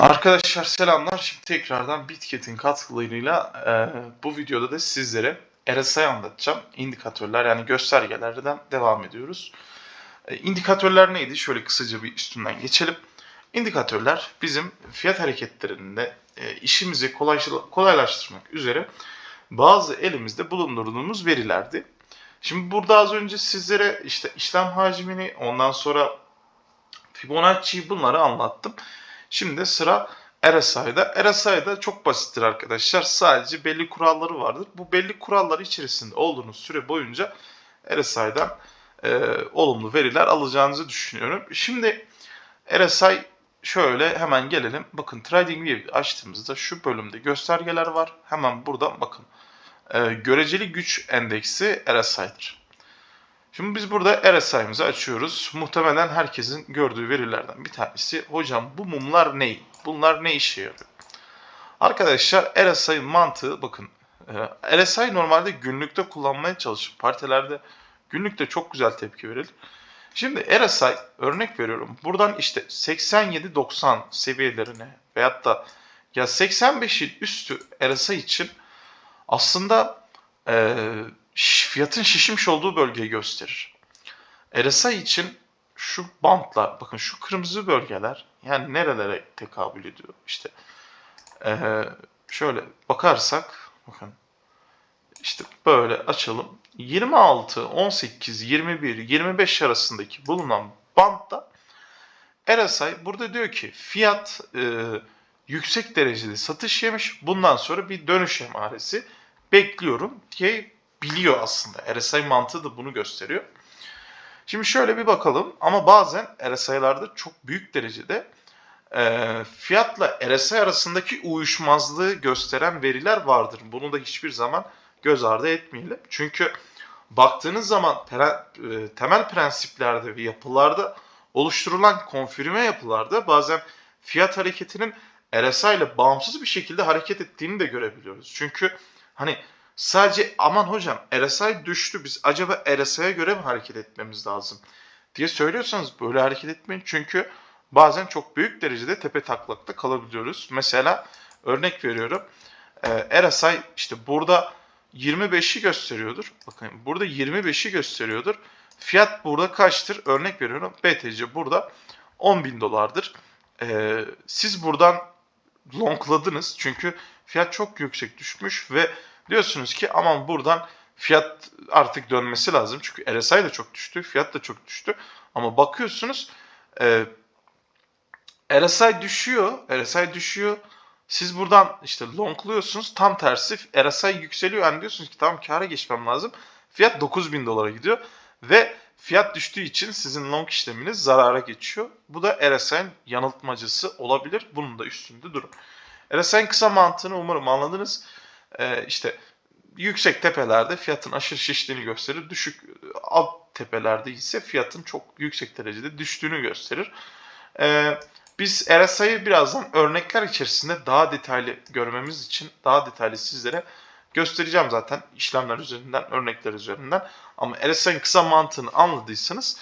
Arkadaşlar selamlar. Şimdi tekrardan Bitket'in katkılarıyla e, bu videoda da sizlere RSI anlatacağım. İndikatörler yani göstergelerden devam ediyoruz. E, indikatörler neydi? Şöyle kısaca bir üstünden geçelim. İndikatörler bizim fiyat hareketlerinde e, işimizi kolaylaştır- kolaylaştırmak üzere bazı elimizde bulundurduğumuz verilerdi. Şimdi burada az önce sizlere işte işlem hacmini ondan sonra Fibonacci'yi bunları anlattım. Şimdi sıra RSI'da. RSI'da çok basittir arkadaşlar. Sadece belli kuralları vardır. Bu belli kuralları içerisinde olduğunuz süre boyunca RSI'dan e, olumlu veriler alacağınızı düşünüyorum. Şimdi RSI şöyle hemen gelelim. Bakın TradingView açtığımızda şu bölümde göstergeler var. Hemen buradan bakın. E, göreceli güç endeksi RSI'dir. Şimdi biz burada RSI'mizi açıyoruz. Muhtemelen herkesin gördüğü verilerden bir tanesi. Hocam bu mumlar ne? Bunlar ne işe yarıyor? Arkadaşlar RSI mantığı bakın. e, RSI normalde günlükte kullanmaya çalışır. Partilerde günlükte çok güzel tepki verilir. Şimdi RSI örnek veriyorum. Buradan işte 87-90 seviyelerine veyahut da ya 85'in üstü RSI için aslında e, fiyatın şişmiş olduğu bölgeyi gösterir. RSI için şu bantlar, bakın şu kırmızı bölgeler yani nerelere tekabül ediyor? İşte eee, şöyle bakarsak, bakın işte böyle açalım. 26, 18, 21, 25 arasındaki bulunan bantta RSI burada diyor ki fiyat eee, yüksek derecede satış yemiş. Bundan sonra bir dönüş emaresi bekliyorum diye biliyor aslında. RSI mantığı da bunu gösteriyor. Şimdi şöyle bir bakalım ama bazen RSI'larda çok büyük derecede e, fiyatla RSI arasındaki uyuşmazlığı gösteren veriler vardır. Bunu da hiçbir zaman göz ardı etmeyelim. Çünkü baktığınız zaman pre- e, temel prensiplerde ve yapılarda oluşturulan konfirme yapılarda bazen fiyat hareketinin RSI ile bağımsız bir şekilde hareket ettiğini de görebiliyoruz. Çünkü hani sadece aman hocam RSI düştü biz acaba RSI'ye göre mi hareket etmemiz lazım diye söylüyorsanız böyle hareket etmeyin. Çünkü bazen çok büyük derecede tepe taklakta kalabiliyoruz. Mesela örnek veriyorum e, RSI işte burada 25'i gösteriyordur. Bakın burada 25'i gösteriyordur. Fiyat burada kaçtır? Örnek veriyorum BTC burada 10 bin dolardır. E, siz buradan longladınız çünkü fiyat çok yüksek düşmüş ve diyorsunuz ki aman buradan fiyat artık dönmesi lazım. Çünkü RSI de çok düştü, fiyat da çok düştü. Ama bakıyorsunuz e, RSI düşüyor, RSI düşüyor. Siz buradan işte longluyorsunuz. Tam tersi RSI yükseliyor. Yani diyorsunuz ki tamam kâra geçmem lazım. Fiyat 9000 dolara gidiyor. Ve fiyat düştüğü için sizin long işleminiz zarara geçiyor. Bu da RSI'nin yanıltmacısı olabilir. Bunun da üstünde durun. RSI'nin kısa mantığını umarım anladınız. Ee, işte yüksek tepelerde fiyatın aşırı şiştiğini gösterir. Düşük alt tepelerde ise fiyatın çok yüksek derecede düştüğünü gösterir. Ee, biz RSI'yi birazdan örnekler içerisinde daha detaylı görmemiz için daha detaylı sizlere göstereceğim zaten işlemler üzerinden, örnekler üzerinden. Ama RSI'nin kısa mantığını anladıysanız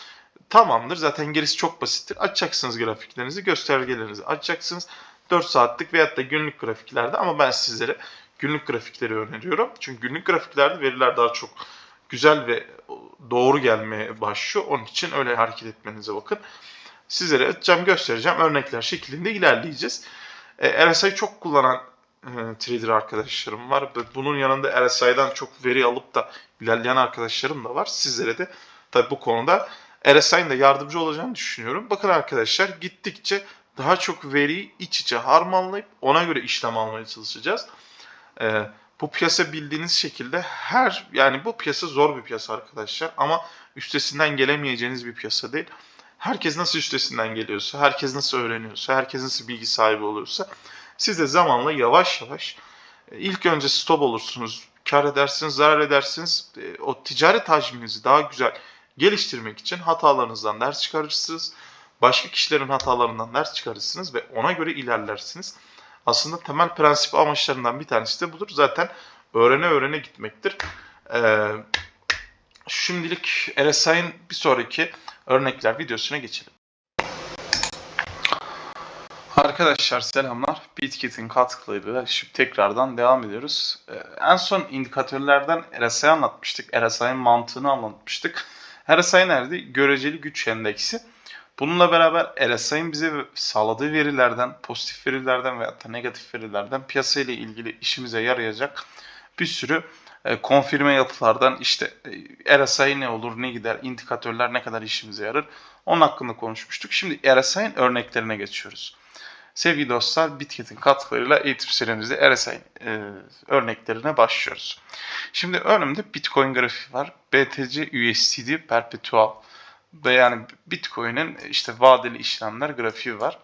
tamamdır. Zaten gerisi çok basittir. Açacaksınız grafiklerinizi, göstergelerinizi açacaksınız. 4 saatlik veyahut da günlük grafiklerde ama ben sizlere günlük grafikleri öneriyorum. Çünkü günlük grafiklerde veriler daha çok güzel ve doğru gelmeye başlıyor. Onun için öyle hareket etmenize bakın. Sizlere açacağım, göstereceğim. Örnekler şeklinde ilerleyeceğiz. E, RSI çok kullanan e, trader arkadaşlarım var. Bunun yanında RSI'dan çok veri alıp da ilerleyen arkadaşlarım da var. Sizlere de tabi bu konuda RSI'nin de yardımcı olacağını düşünüyorum. Bakın arkadaşlar gittikçe daha çok veriyi iç içe harmanlayıp ona göre işlem almaya çalışacağız. Ee, bu piyasa bildiğiniz şekilde her yani bu piyasa zor bir piyasa arkadaşlar ama üstesinden gelemeyeceğiniz bir piyasa değil. Herkes nasıl üstesinden geliyorsa, herkes nasıl öğreniyorsa, herkes nasıl bilgi sahibi oluyorsa siz de zamanla yavaş yavaş e, ilk önce stop olursunuz, kar edersiniz, zarar edersiniz. E, O ticaret hacminizi daha güzel geliştirmek için hatalarınızdan ders çıkarırsınız. Başka kişilerin hatalarından ders çıkarırsınız ve ona göre ilerlersiniz. Aslında temel prensip amaçlarından bir tanesi de budur. Zaten öğrene öğrene gitmektir. Ee, şimdilik RSI'nin bir sonraki örnekler videosuna geçelim. Arkadaşlar selamlar. Bitkit'in katkılarıyla şimdi tekrardan devam ediyoruz. Ee, en son indikatörlerden RSI anlatmıştık. RSI'nin mantığını anlatmıştık. RSI nerede? Göreceli güç endeksi. Bununla beraber RSI'nin bize sağladığı verilerden, pozitif verilerden veya da negatif verilerden piyasa ile ilgili işimize yarayacak bir sürü e, konfirme yapılardan işte e, RSI ne olur, ne gider, indikatörler ne kadar işimize yarar onun hakkında konuşmuştuk. Şimdi RSI'nin örneklerine geçiyoruz. Sevgili dostlar, Bitkit'in katkılarıyla eğitim serimizde RSI e, örneklerine başlıyoruz. Şimdi önümde Bitcoin grafiği var. BTC USD Perpetual ve yani Bitcoin'in işte vadeli işlemler grafiği var.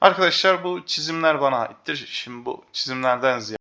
Arkadaşlar bu çizimler bana aittir. Şimdi bu çizimlerden ziyade